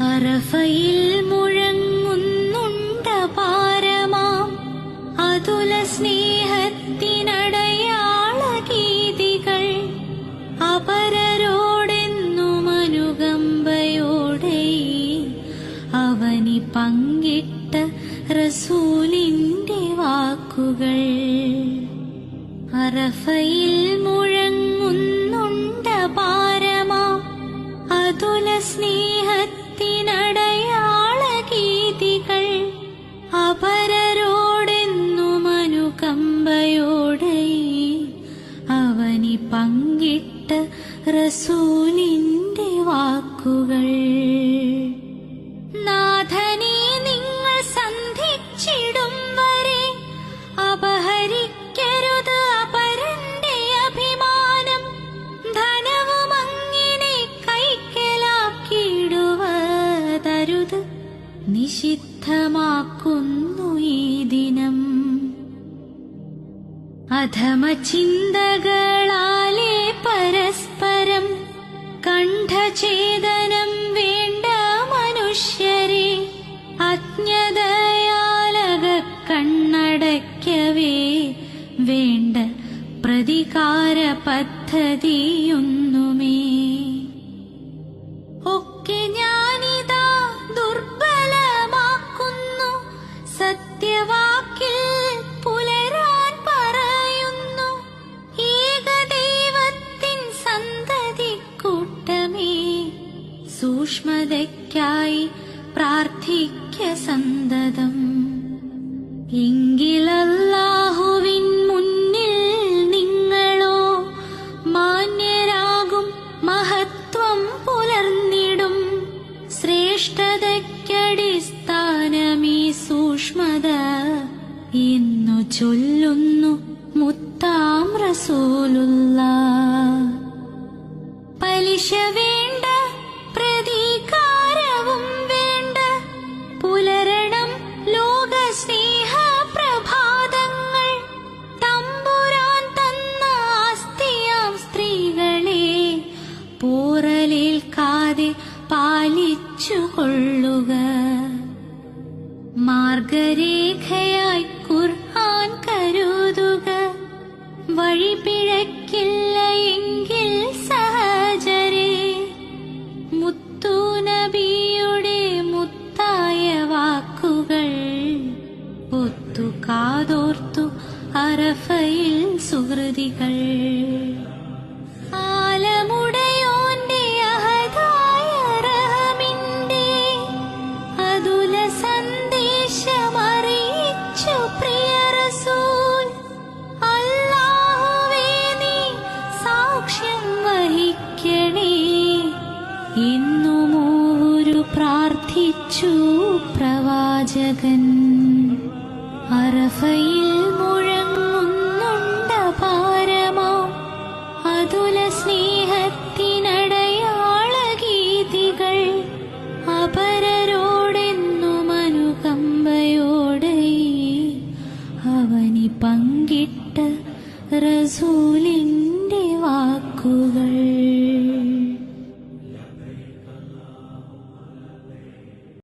അറഫയിൽ മുഴങ്ങുന്നുണ്ട പാരമാം അതുല സ്നേഹത്തിനടയാള ഗീതികൾ അപരരോടെന്നും അനുകമ്പയോടെ അവനി പങ്കിട്ട റസൂലിന്റെ വാക്കുകൾ. അറഫയിൽ മുഴങ്ങുന്നുണ്ട റസൂലിന്റെ വാക്കുകൾ. നാഥനെ നിങ്ങൾ സന്ധിച്ചിടും വരെ അപഹരിക്കരുത് അപരന്റെ അഭിമാനം. ധനവും അങ്ങനെ കൈക്കലാക്കിയിടുവതരുത്. നിഷിദ്ധമാക്കുന്നു ഈ ദിനം. അധമ ചിന്തകളാലേ പ്രതികാര പദ്ധതിയൊന്നുമേ ഒക്കെ ഞാനിതാ ദുർബലമാക്കുന്നു. സത്യവാക്കിൽ പുലരാൻ പറയുന്നു. ഏകദൈവത്തിൻ സന്തതി കൂട്ടമേ സൂക്ഷ്മതയ്ക്കായി പ്രാർത്ഥിക്ക സന്തതം. എങ്കിലല്ലാഹുവിൻ ചൊല്ലുന്നു മുത്താം റസൂലുള്ള. പലിശ വേണ്ട പ്രതികാരവും വേണ്ട പുലരണം ലോക സ്നേഹ പ്രഭാതങ്ങൾ. തമ്പുരാൻ തന്ന ആസ്തിയാം സ്ത്രീകളെ പോറലേൽക്കാതെ പാലിച്ചു കൊള്ളുക മാർഗരേഖയായി ഒത്തു കാതോർത്തു അറഫയിൽ സുഹൃതികൾ. ആലമുടയോന്റെ എന്നുമൂരു പ്രാർത്ഥിച്ചു പ്രവാചകൻ. അറഫയിൽ മുഴങ്ങുന്നുണ്ട് പാരമാം അതുല സ്നേഹത്തിനടയാള